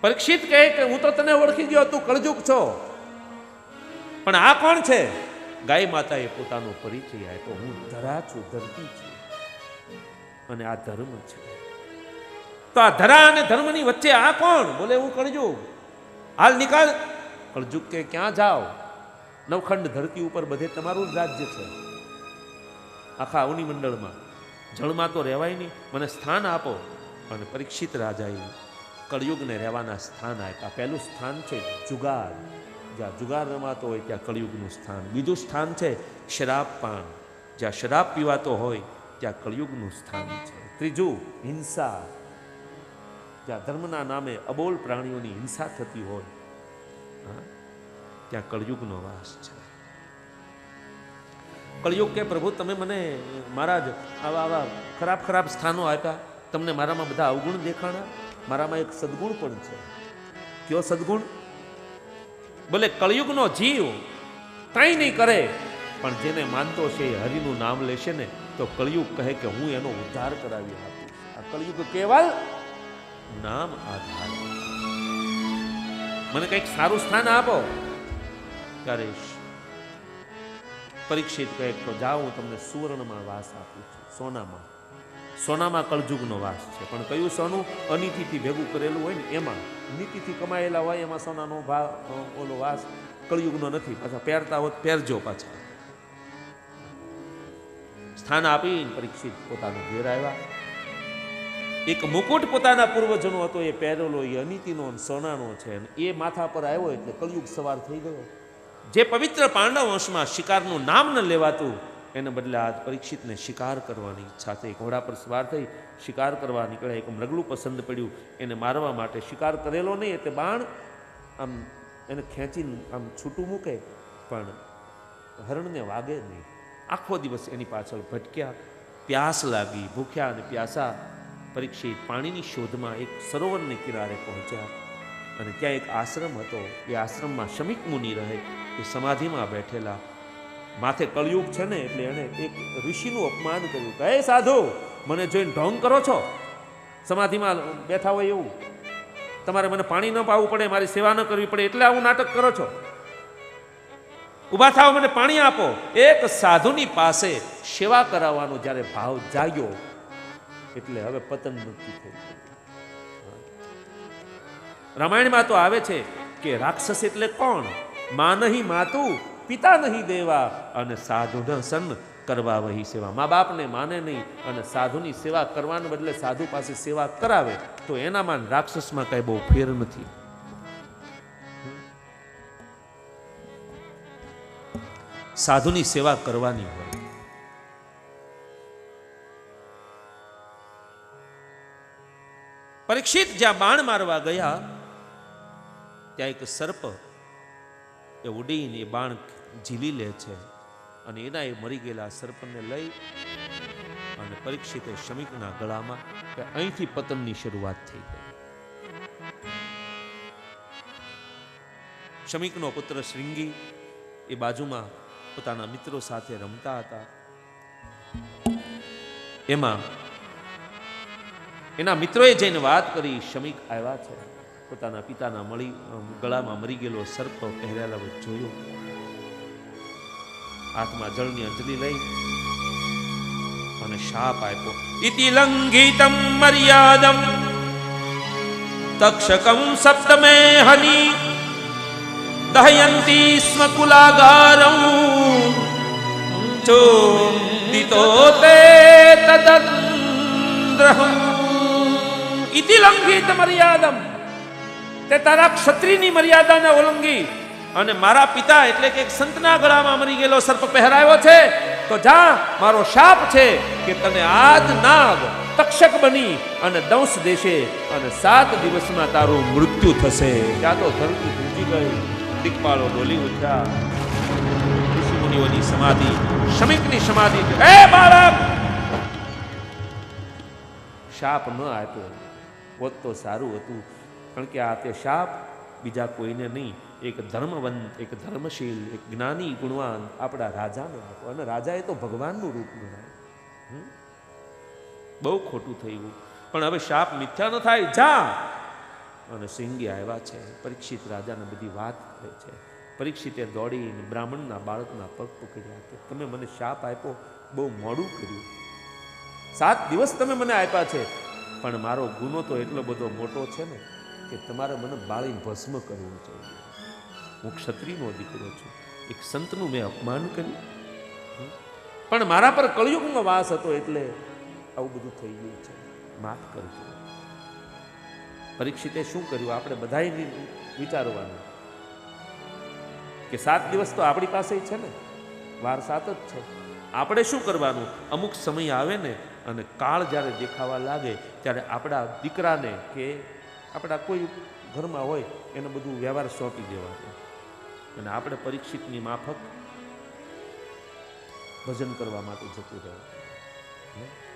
પરીક્ષિત કહે કે હું તો તને ઓળખી ગયો, તું કળજુગ છો. પણ આ કોણ છે? ગાય માતાએ પોતાનો પરિચય આપ્યો. હું ધરા છું ધરતી છું. અને આ ધર્મ છે. તો આ ધરા અને ધર્મની વચ્ચે આ કોણ? બોલે, હું કળજુગ હાલ નિકાલ. કળજુગ કે ક્યાં જાઓ? નવખંડ ધરતી ઉપર બધે તમારું જ રાજ્ય છે. આખા અવની મંડળમાં જળમાં તો રહેવાય નહીં. મને સ્થાન આપો. અને પરીક્ષિત રાજાએ કળયુગને રહેવાના સ્થાન આપ્યા. પહેલું સ્થાન છે જુગાર. જ્યાં જુગાર રમાતો હોય ત્યાં કળિયુગનું સ્થાન. બીજું સ્થાન છે શરાબ પાન. જ્યાં શરાબ પીવાતો હોય ત્યાં કળિયુગનું સ્થાન છે. ત્રીજું હિંસા. જ્યાં ધર્મના નામે અબોલ પ્રાણીઓની હિંસા થતી હોય ત્યાં કળિયુગનો વાસ છે. કળિયુગ કે પ્રભુ, તમે મને મારા જ આવા આવા ખરાબ ખરાબ સ્થાનો આપ્યા. તમને મારામાં બધા અવગુણ દેખાણા? મારામાં એક સદગુણ પણ છે. કયો સદગુણ? બોલે કળયુગનો જીવ કાંઈ નહીં કરે, પણ જેને માનતો છે એ હરિનું નામ લેશે ને, તો કળયુગ કહે કે હું એનો ઉદ્ધાર કરાવી આપું આ કળયુગ કેવલ નામ આધાર. મને કંઈક સારું સ્થાન આપો. ત્યારે પરીક્ષિત કહે તો જાઓ હું તમને સુવર્ણમાં વાસ આપું છું, સોનામાં. સોનામાં કળજુગનો વાસ છે. પણ કયું સોનું અનીતિથી ભેગું કરેલું હોય ને, એમાં નીતિથી કમાયેલા હોય, એમાં સોનાનો ભાવ ઓલો વાસ કળયુગનો નથી. પાછા પહેરતા હોત, પહેરજો પાછા. સ્થાન આપીને પરીક્ષિત પોતાનું ઘેર આવ્યા. એક મુકુટ પોતાના પૂર્વજનો હતો, એ પહેરેલો, એ અનીતિનો સોનાનો છે. એ માથા પર આવ્યો એટલે કળયુગ સવાર થઈ ગયો. જે પવિત્ર પાંડવ વંશમાં શિકારનું નામ ન લેવાતું એને બદલે આ પરીક્ષિતને શિકાર કરવાની ઈચ્છા થઈ. ઘોડા પર સવાર થઈ, શિકાર કરવા નીકળ્યા. એક મૃગલું પસંદ પડ્યું. એને મારવા માટે શિકાર કરેલો નહીં, એટલે બાણ આમ એને ખેંચીને આમ છૂટું મૂકે, પણ હરણને વાગે નહીં. આખો દિવસ એની પાછળ ભટક્યા, પ્યાસ લાગી, ભૂખ્યા અને પ્યાસા. પરીક્ષિત પાણીની શોધમાં એક સરોવરને કિનારે પહોંચ્યા અને ત્યાં એક આશ્રમ હતો. એ આશ્રમમાં શમિક મુનિ રહે, એ સમાધિમાં બેઠેલા. માથે કળિયુગ છે ને એટલે એણે એક ઋષિનું અપમાન કર્યું કે સાધુ, મને જોઈને ઢોંગ કરો છો? સમાધિમાં બેઠા હોય એવું? તમારે મને પાણી ન પાવું પડે, મારી સેવા ન કરવી પડે, એટલે આવું નાટક કરો છો? ઊભા થાવ મને પાણી આપો. એક સાધુની પાસે સેવા કરાવવાનો જ્યારે ભાવ જાગ્યો, એટલે હવે પતન મુક્તિ થઈ રામાયણમાં તો આવે છે કે રાક્ષસ એટલે કોણ? માં નહીં માતું પિતા નહીં દેવા અને સાધુ ન સન કરવા વહી સેવા. મા બાપને માને નહીં અને સાધુની સેવા કરવાને બદલે સાધુ પાસે સેવા કરાવે, તો એનામાં રાક્ષસમાં કાંઈ બહુ ફેર નથી. સાધુની સેવા કરવાની હોય. પરીક્ષિત જ્યાં બાણ મારવા ગયા, ત્યાં એક સર્પ એ ઉડીને એ બાણ ઝીલી લે છે અને એના એ મરી ગયેલા સર્પને લઈ અને પરીક્ષિતે શમિકના ગળામાં કે અહીંથી પતનની શરૂઆત થઈ ગઈ. શમિકનો પુત્ર શ્રીંગી એ બાજુમાં પોતાના મિત્રો સાથે રમતા હતા. એમાં એના મિત્રોએ જઈને વાત કરી શમિક આવ્યા છે. પોતાના પિતાના મળી ગળામાં મરી ગયેલો સર્પ પહેરેલા જોયો. હાથમાં જળની અંજલિ લઈ અને શાપ આપ્યો. ઇતિ લંઘિતમ મર્યાદમ તક્ષકમ સપ્તમે હની દહયંતી સ્મ કુલાગારમ ચોદિતો તે તદંદ્રહમ. ઇતિ લંઘિત મર્યાદમ તે તારા ક્ષત્રિયની મર્યાદાને ઓલંગી અને મારા પિતા એટલે કે સંતના ગળામાં મરી ગયેલો સર્પ પહેરાયો છે. તો જા, મારો શાપ છે કે તને આજ નાગ, તક્ષક બની અને દંશ દેશે અને સાત દિવસમાં તારું મૃત્યુ થશે. ત્યાં તો ધરતી ધ્રુજી ગઈ. દીકપાળો ડોલી ઉઠ્યા. ઋષિમુનિઓની સમાધિ, શમિકની સમાધિ એ બાળક! શાપ ન આપ્યો. હોત તો સારું હતું. કારણ કે આ તે શાપ બીજા કોઈને નહીં. એક ધર્મવંત, એક ધર્મશીલ, એક જ્ઞાની, ગુણવાન આપણા રાજાને આપો અને રાજાએ તો ભગવાનનું રૂપ ગણાય? બહુ ખોટું થયું. પણ હવે શાપ મિથ્યા ન થાય, જા! અને સિંહી આવ્યા છે. પરીક્ષિત રાજાને બધી વાત કરે છે. પરીક્ષિતે દોડીને બ્રાહ્મણના બાળકના પગ પકડ્યા કે તમે મને શાપ આપ્યો, બહુ મોડું કર્યું. સાત દિવસ તમે મને આપ્યા છે. પણ મારો ગુનો તો એટલો બધો મોટો છે ને કે તમારે મને બાળીને ભસ્મ કરવું જોઈએ. હું ક્ષત્રિયનો દીકરો છું. એક સંતનું મેં અપમાન કર્યું. પણ મારા પર કળિયુગનો વાસ હતો એટલે આવું બધું થઈ ગયું છે. માફ કરજો. પરીક્ષિતે શું કર્યું? આપણે બધાએ વિચારવાનું કે સાત દિવસ તો આપણી પાસે છે ને? વાર સાત જ છે. આપણે શું કરવાનું? અમુક સમય આવે ને અને કાળ જ્યારે દેખાવા લાગે, ત્યારે આપણા દીકરાને કે આપણા કોઈ ઘરમાં હોય, એને બધું વ્યવહાર સોંપી દેવાનું અને આપણે પરીક્ષિતની માફક ભજન કરવા માટે જતું રહેવાનું?